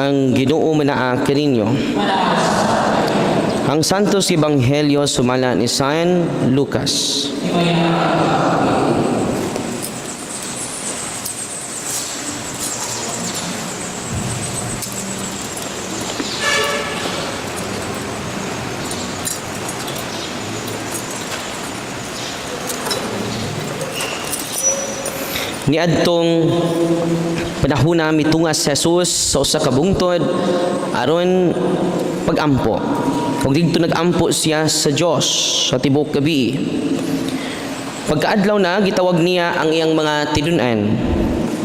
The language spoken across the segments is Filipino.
ang Ginoo manaa kaninyo. Ang Santos Ebanghelyo sumala ni San Lucas. Niadtong panahuna mitungas si Jesus sa usa ka bungtod aron pagampo. Ug didto nagampo siya sa Dios sa tibuok gabi. Pagkaadlaw na gitawag niya ang iyang mga tidun-an.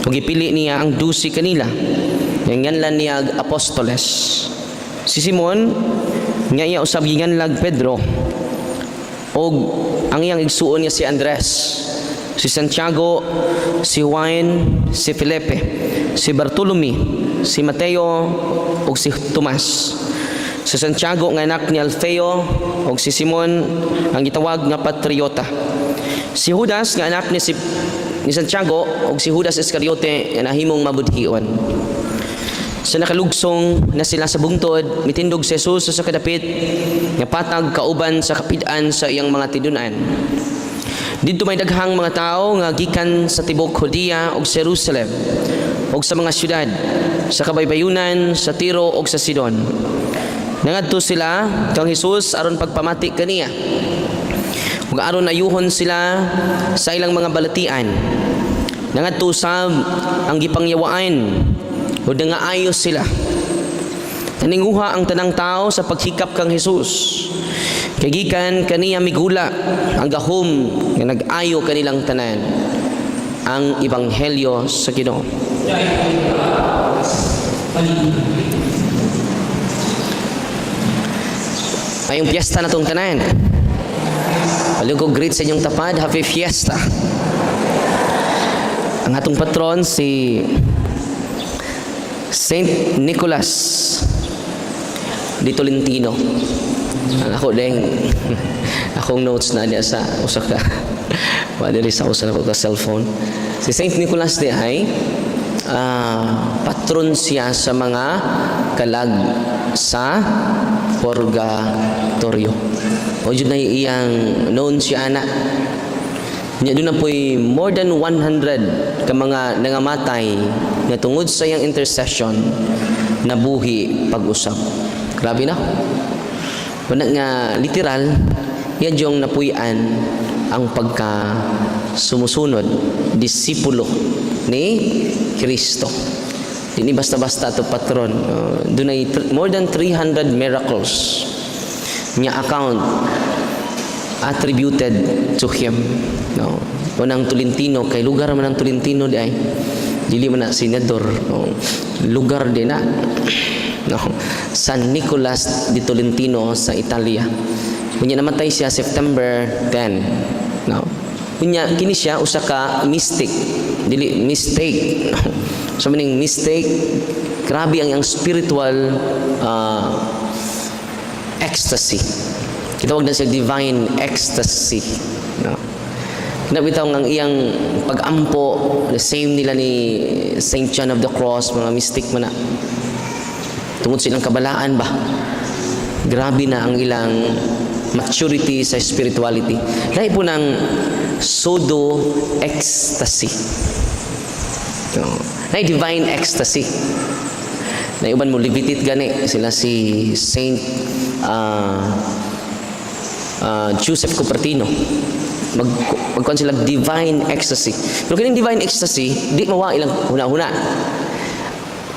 Ug gipili niya ang dusi kanila. Nganlan niya apostoles. Si Simon nga iya usab ginganlag Pedro. Og ang iyang igsuon niya si Andres si Santiago, si Juan, si Felipe, si Bartolome, si Mateo, ug si Tomas. Si Santiago nga anak ni Alfeo ug si Simon ang gitawag nga patriota. Si Judas nga anak ni si ni Santiago ug si Judas Iscariote nga nahimong mabudhion. Sa nakalugsong na sila sa bungtod, mitindog si Jesus sa kadapit nga patag kauban sa kapidan sa iyang mga tidunan. Dito may daghang mga tao nga gikan sa tibok Judea ug Jerusalem ug sa mga syudad sa kabaybayunan sa Tiro ug sa Sidon. Nangadto sila kang Hesus aron pagpamati kaniya. Ug aron ayuhon sila sa ilang mga balatian. Nangadto sab ang gipangyawaan ug nangaayos sila. Naninguha ang tanang tao sa paghikap kang Hesus. Kay kaniya migula ang gahom nga nag-ayo kanilang tanan ang ebanghelyo sa Ginoo. Ayong piyesta na tong tanan. Palugog greet sa inyong tapad. Happy fiesta. Ang atong patron si Saint Nicholas di Tolentino. Ako ding akong notes na diya sa usa ka wa diri sa usa ko ka cellphone. Si Saint Nicholas di ay ah, patron siya sa mga kalag sa purgatorio. O yun na iyang known siya ana. Nya doon na po'y more than 100 ka mga nangamatay na tungod sa iyang intercession nabuhi pag-usap. Grabe na. Wala nga literal, yan yung napuyan ang pagka sumusunod, disipulo ni Kristo. Hindi basta-basta to patron. Uh, doon ay tr- more than 300 miracles niya account attributed to him. No. Unang Tolentino, kay lugar man ang Tolentino di ay. Dili man na senador. No. Lugar din na. No. San Nicolas di Tolentino sa Italia. Kunya namatay siya September 10. No. Kunya kini siya usa ka mystic. Dili mistake. so meaning mistake grabe ang yang spiritual uh, ecstasy. Kitawag na siya divine ecstasy. No. Kinabitaw ng iyang pag-ampo, the same nila ni Saint John of the Cross, mga mystic man na. Tungod silang kabalaan ba? Grabe na ang ilang maturity sa spirituality. Dahil po ng pseudo ecstasy. No. Na divine ecstasy. Na iban mo libitit gani sila si Saint uh, uh, Joseph Cupertino. Mag magkuan sila divine ecstasy. Pero kining divine ecstasy, di mawa ilang huna-huna.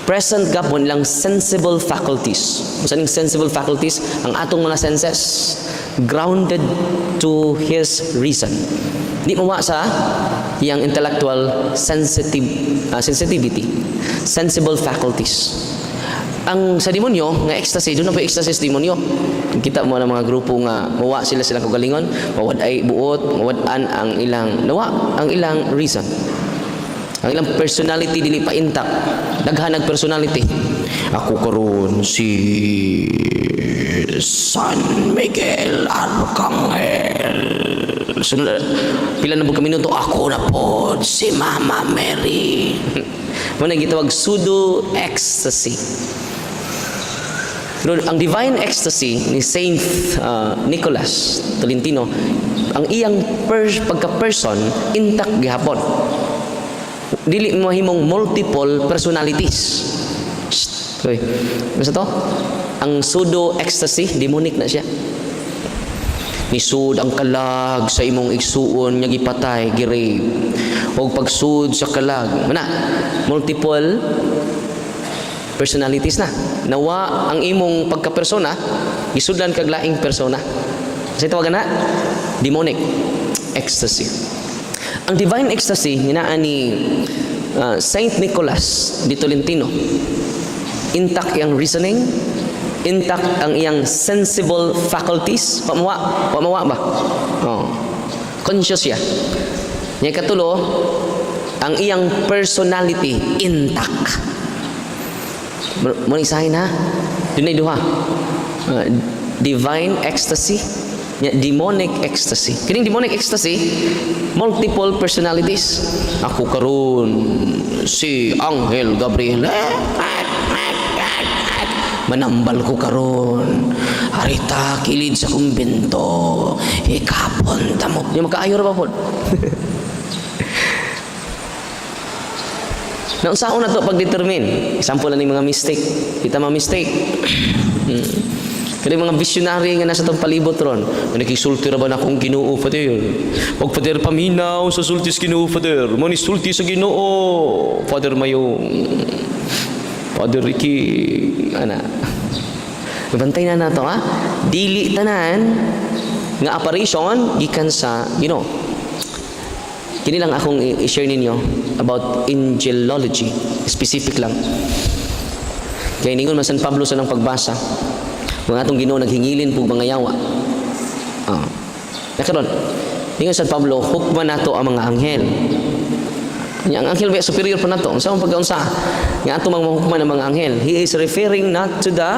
Present gapon ilang sensible faculties. Sa ning sensible faculties, ang atong mga senses grounded to his reason. Di mawa sa iyang intellectual sensitive uh, sensitivity, sensible faculties ang sa demonyo nga ecstasy doon na po ecstasy sa demonyo kita mo ng mga grupo nga mawa sila silang kagalingon mawad ay buot mawad-an ang ilang nawa ang ilang reason ang ilang personality dili pa intact daghan nag personality. Ako karon si San Miguel Arcangel. Sunod pila na po kami minuto? Ako na po si Mama Mary. Muna gitawag pseudo ecstasy. Pero ang divine ecstasy ni Saint uh, Nicholas Tolentino, ang iyang pers- pagka-person intact gihapon. Dili mo himong multiple personalities. Shh. Okay. Basta to? Ang pseudo ecstasy, demonic na siya. Nisud ang kalag sa imong igsuon nga gipatay, girape. O pagsud sa kalag. Mana? Multiple personalities na. Nawa ang imong pagka-persona, gisudlan kag laing persona. Kasi tawagan na, demonic ecstasy. Ang divine ecstasy, hinaan ni uh, Saint Nicholas de Tolentino, intact ang reasoning, intact ang iyang sensible faculties, pamawa, pamawa ba? Oh. Conscious siya. Niya katulo, ang iyang personality intact. Muna isahin ha. Dunay duha. Uh, divine ecstasy, nya demonic ecstasy. Kining demonic ecstasy, multiple personalities. Ako karon si Angel Gabriel. Manambal ko karon. Harita kilid sa kumbento. Ikapon tamo. Yung makaayo ba po? Na unsaon na to pag-determine? Example na ni mga mistake. Kita mga mistake. hmm. Kaya mga visionary nga nasa tong palibot ron. Nakisulti ra ba na akong Ginoo Father? Wag Father paminaw sa sulti Ginoo Father. Mani sulti sa Ginoo. Father mayong Father Ricky ana. Bantay na nato ha. Dili tanan nga apparition gikan sa Ginoo. Kini lang akong i-share ninyo about angelology. Specific lang. Kaya ningon man San Pablo sa nang pagbasa. Mga atong ginoo naghingilin po mga yawa. Ah. Nakaroon. Ningon San Pablo, hukman nato ang mga anghel. Nya, ang anghel ba superior pa nato. Unsa man pagkaunsa? Nga ato mga hukman ang mga anghel. He is referring not to the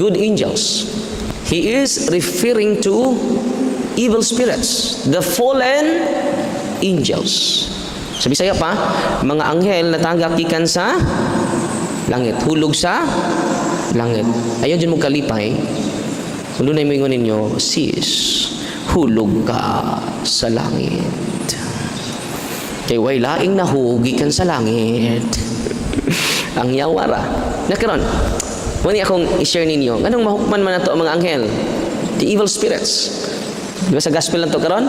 good angels. He is referring to evil spirits, the fallen angels. Sa Bisaya pa, mga anghel na tagak gikan sa langit, hulog sa langit. Ayaw dyan mo kalipay. Kung doon ay mo ninyo, sis, hulog ka sa langit. Kay way laing nahugi kan sa langit. ang yawara. Nakaron, Muni akong i-share ninyo. Anong mahukman man nato ang mga anghel? The evil spirits. Di ba sa gospel lang to karon?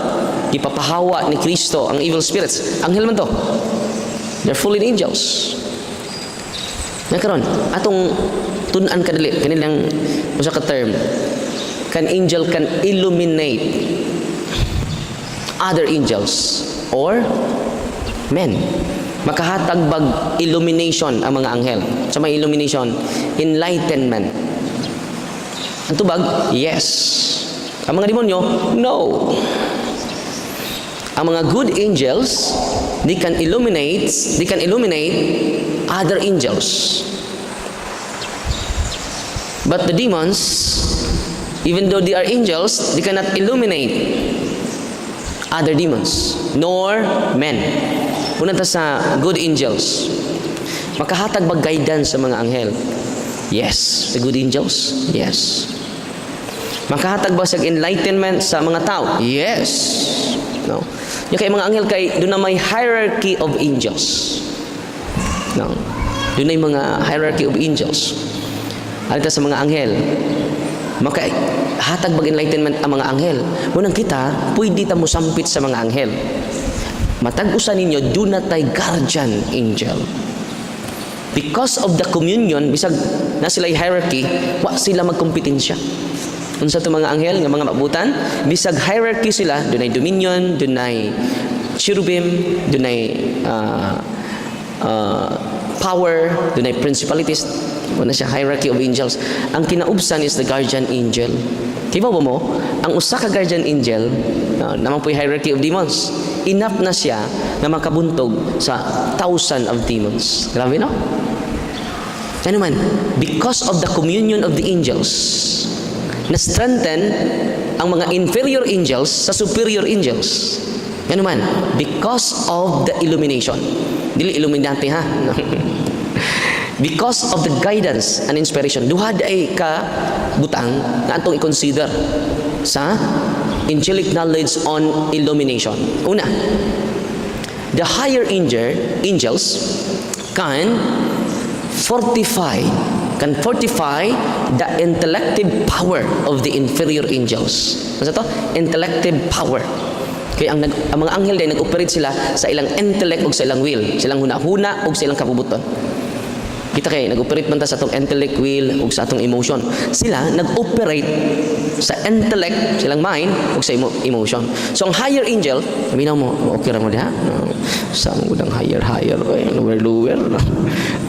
Ipapahawa ni Kristo ang evil spirits. Anghel man to. They're fallen angels. Na karon, atong tunan kadali kanilang usa ka term. Can angel can illuminate other angels or men. Makahatag bag illumination ang mga anghel. Sa may illumination, enlightenment. Ang tubag, yes. Ang mga demonyo, no. Ang mga good angels, they can illuminate, they can illuminate other angels. But the demons, even though they are angels, they cannot illuminate other demons, nor men. Una sa good angels. Makahatag ba guidance sa mga anghel? Yes. The good angels? Yes. Makahatag ba sa enlightenment sa mga tao? Yes. No. Yung kay mga anghel kay doon na may hierarchy of angels. No. Doon na mga hierarchy of angels. Alita sa mga anghel. Maka hatag bag enlightenment ang mga anghel. Munang kita, pwede ta mo sampit sa mga anghel. Matag-usan ninyo, do not tay guardian angel. Because of the communion, bisag na sila hierarchy, wa sila magkompetensya. Unsa to mga anghel nga mga mabutan, bisag hierarchy sila, dunay dominion, dunay cherubim, dunay uh, uh, power, dunay principalities, wala siya hierarchy of angels. Ang kinaubsan is the guardian angel. Kibaw ba mo? Ang usa ka guardian angel, uh, naman po hierarchy of demons. Enough na siya na makabuntog sa thousand of demons. Grabe no? Ano man, because of the communion of the angels, na strengthen ang mga inferior angels sa superior angels. Yan man, because of the illumination. Dili illuminati ha. because of the guidance and inspiration. Duha ay ka butang na atong i-consider sa angelic knowledge on illumination. Una, the higher angel, angels can fortify can fortify the intellective power of the inferior angels. Ano to? Intellective power. Kaya ang, ang mga anghel din nag-operate sila sa ilang intellect o sa ilang will, silang huna-huna o sa ilang kabubuton. Kita kay nag-operate man ta sa atong intellect, will ug sa atong emotion. Sila nag-operate sa intellect, silang mind ug sa emo- emotion. So ang higher angel, sabi mo, okay ra mo diha. No. Sa mo dang higher higher, oy, lower lower. No.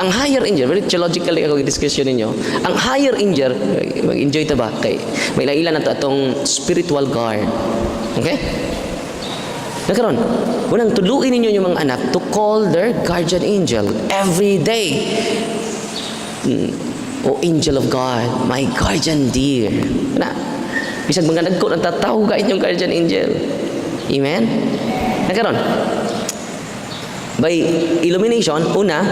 Ang higher angel, very theologically ako discussion ninyo. Ang higher angel, eh, mag-enjoy ta ba kay may ilan na to atong spiritual guard. Okay? Nagkaroon, unang tuluin ninyo yung mga anak to call their guardian angel every day. Mm, O angel of God, my guardian dear. Na, bisag mga nagko ng tataw ka inyong guardian angel. Amen? Nagkaroon, by illumination, una,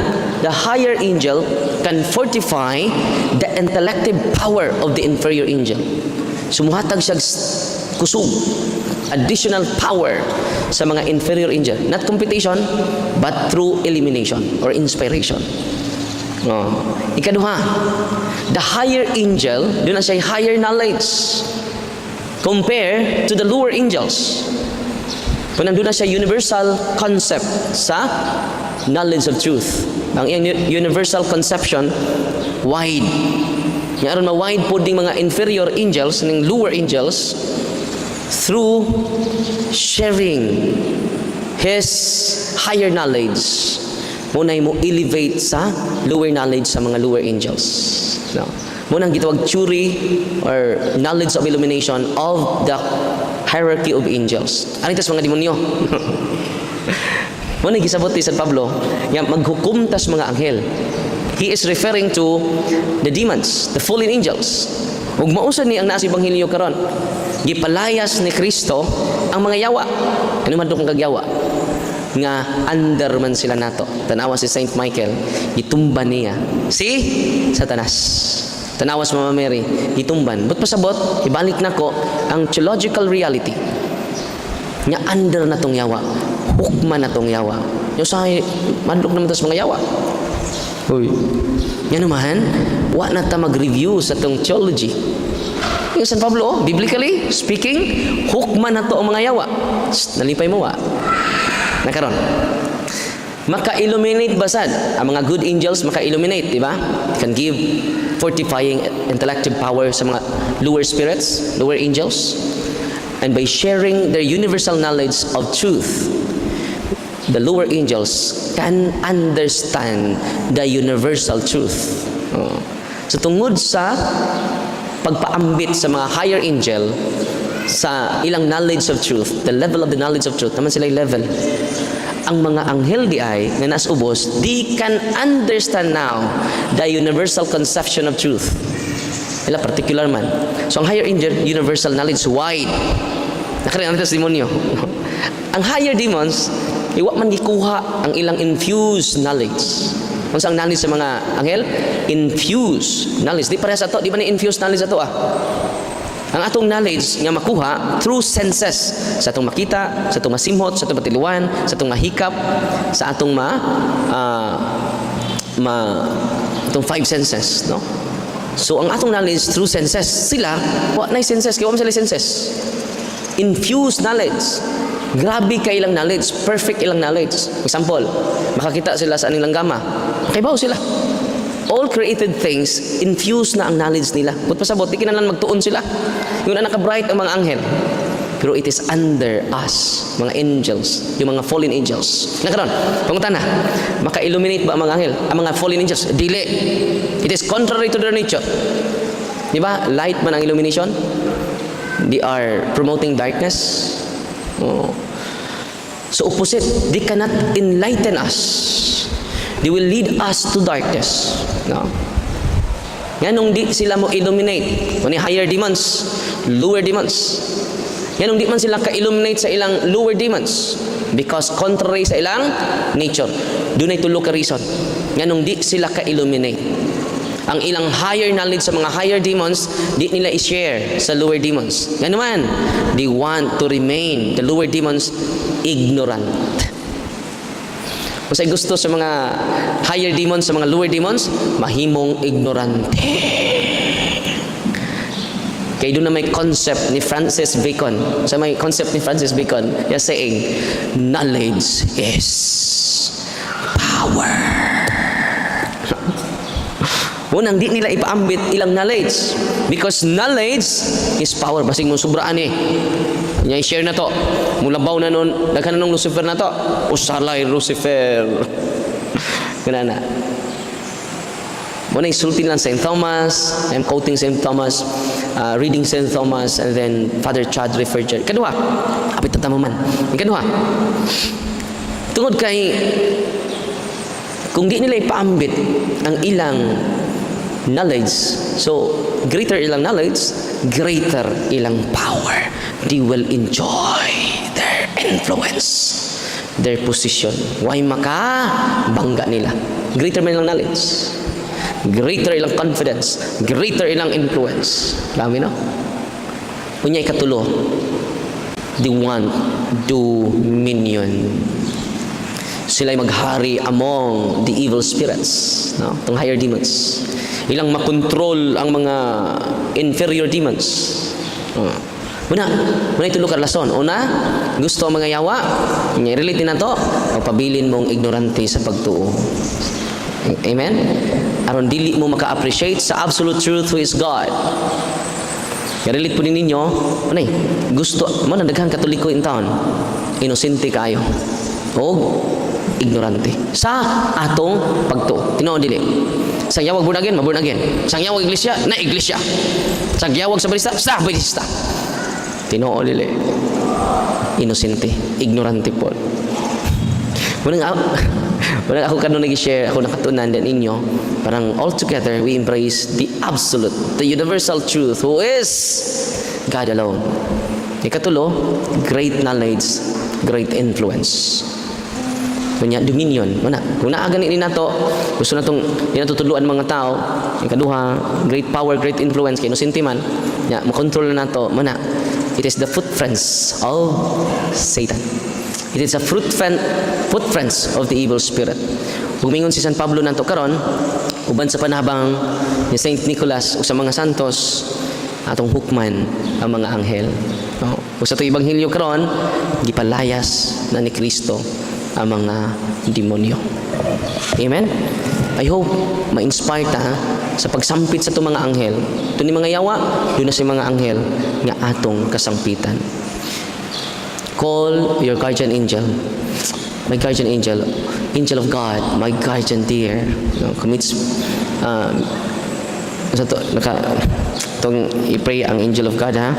the higher angel can fortify the intellective power of the inferior angel. Sumuhatag siya kusog, additional power sa mga inferior angel. Not competition, but through elimination or inspiration. Oh. Ikaduha, the higher angel, doon na siya higher knowledge compare to the lower angels. Kung nandun na siya universal concept sa knowledge of truth. Ang universal conception, wide. Nga aron ma-wide po ding mga inferior angels, ng lower angels, through sharing His higher knowledge. Muna mo elevate sa lower knowledge sa mga lower angels. No. Muna ang gitawag theory or knowledge of illumination of the hierarchy of angels. Ano sa mga demonyo? Muna gisabot ni San Pablo, nga maghukom tas mga anghel. He is referring to the demons, the fallen angels. Ug mausan ni ang nasa ebanghelyo karon. Gipalayas ni Kristo ang mga yawa. Ano man kang kagyawa? Nga under man sila nato. Tanawa si Saint Michael, gitumba niya si Satanas. Tanawa si Mama Mary, gitumban. But pasabot, ibalik nako ang theological reality nga under na tong yawa hukma na tong yawa yung sa mandok naman tas mga yawa Uy. Yan naman, wa na ta mag-review sa tong theology. Yung San Pablo, oh, biblically speaking, hukma na to ang mga yawa. Shh, nalipay mo wa. Nakaron. Maka-illuminate basad. Ang mga good angels maka-illuminate, di ba? Can give fortifying intellective power sa mga lower spirits, lower angels. And by sharing their universal knowledge of truth, the lower angels can understand the universal truth. Oh. So tungod sa pagpaambit sa mga higher angel sa ilang knowledge of truth, the level of the knowledge of truth, naman sila level. Ang mga anghel di ay na nas ubos, they can understand now the universal conception of truth. Ila particular man. So ang higher angel, universal knowledge, wide. Nakarinig natin sa demonyo. ang higher demons, iwa man gikuha ang ilang infused knowledge. Kung saan knowledge sa mga anghel? Infused knowledge. Di pareha sa to, di ba ni infused knowledge sa to ah? Ang atong knowledge nga makuha through senses. Sa atong makita, sa atong masimhot, sa atong matiluan, sa atong mahikap, sa atong ma, ah, ma, atong five senses, no? So ang atong knowledge through senses, sila, wa na senses, kaya wa sila senses. Infused knowledge. Grabe ka ilang knowledge, perfect ilang knowledge. Example, makakita sila sa anilang gama. Kaibaw sila. All created things, infused na ang knowledge nila. Kung pasabot, di kinalan magtuon sila. Yung na naka-bright ang mga anghel. Pero it is under us, mga angels, yung mga fallen angels. Nakaroon, pangutan na, maka-illuminate ba ang mga anghel? Ang mga fallen angels? Dili. It is contrary to their nature. Di ba? Light man ang illumination. They are promoting darkness. So opposite, they cannot enlighten us. They will lead us to darkness. No? Nga nung di sila mo illuminate, kung higher demons, lower demons, Nganong di man sila ka-illuminate sa ilang lower demons because contrary sa ilang nature. Doon ay tulo ka reason. Nganong di sila ka-illuminate. Ang ilang higher knowledge sa mga higher demons, di nila i-share sa lower demons. Nga naman, they want to remain, the lower demons, ignorant. Sa'y gusto sa mga higher demons, sa mga lower demons, mahimong ignorante. Kaya doon na may concept ni Francis Bacon. Sa may concept ni Francis Bacon, you're saying, knowledge is power. Unang di nila ipaambit ilang knowledge. Because knowledge is power. Basing mo sobraan eh. Nya i-share na to. Mulabaw na nun. Daghan na nung Lucifer na to. Usalay Lucifer. Kuna na. Muna isulti lang St. Thomas. I'm quoting St. Thomas. uh, reading St. Thomas. And then Father Chad referred dyan. Kadua. Kapit na tamo man. Kadua. Tungod kay kung di nila ipaambit ang ilang knowledge, so greater ilang knowledge, greater ilang power. They will enjoy their influence, their position. Why maka bangga nila? Greater man ilang knowledge, greater ilang confidence, greater ilang influence. Dami no? Unya ikatulo, they want dominion sila'y maghari among the evil spirits, no? Itong higher demons. Ilang makontrol ang mga inferior demons. Uh. Una, muna itulo ka lason. Una, gusto ang mga yawa. Relate na to, pagpabilin mong ignorante sa pagtuo. Amen? Aron dili mo maka-appreciate sa absolute truth who is God. Relate po din ninyo, ano gusto, mo na daghan katoliko in town, inosente kayo. O, ignorante. Sa atong pagto. Tinuod dili. Sang yawag bunagin, mabunagin. Sang yawag iglesia, na iglesia. Sang yawag sa balista, sa balista. Tinuod dili. Inosente, ignorante po. Munang ako, munang ako kanon nag-share, ako nakatunan din inyo, parang all together we embrace the absolute, the universal truth who is God alone. Ikatulo, great knowledge, great influence. Kunya dominion, mana? Kung naaga ni nato, gusto natong di natutuluan mga tao, ikaduha, great power, great influence kay inosente man. Ya, makontrol na nato, mana? It is the footprints of Satan. It is a fruit footprints of the evil spirit. Bumingon si San Pablo nanto karon, uban sa panabang ni Saint Nicholas o sa mga santos, atong hukman ang mga anghel. No? O sa itong ebanghelyo karon, gipalayas na ni Kristo ang mga demonyo. Amen? I hope ma-inspire ta ha, sa pagsampit sa itong mga anghel. Ito ni mga yawa, doon na si mga anghel nga atong kasampitan. Call your guardian angel. My guardian angel, angel of God, my guardian dear, no, commits um, sa to, naka, itong i-pray ang angel of God ha.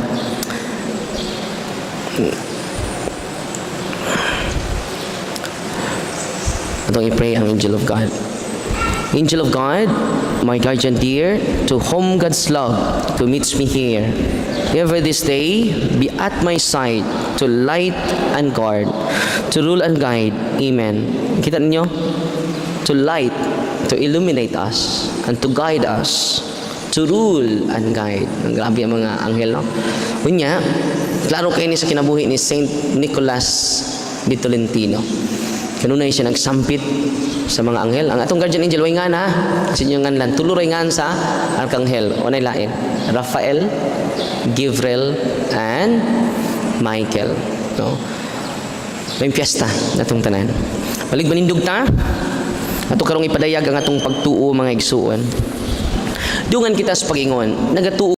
Itong i-pray ang angel of God. Angel of God, my guardian dear, to whom God's love commits me here. Ever this day, be at my side to light and guard, to rule and guide. Amen. Kita ninyo? To light, to illuminate us, and to guide us, to rule and guide. Ang grabe ang mga anghel, no? Kunya, klaro kayo ni sa kinabuhi ni Saint Nicholas de Tolentino. Kanunay siya nagsampit sa mga anghel. Ang atong guardian angel, way nga na, sa inyo nga lang, tuluray nga sa arkanghel. O na lain, Raphael, Gabriel, and Michael. No? May piyesta na itong tanan. Balik manindog ta, ato karong ipadayag ang atong pagtuo mga igsuon. Dungan kita sa pagingon, nagatuo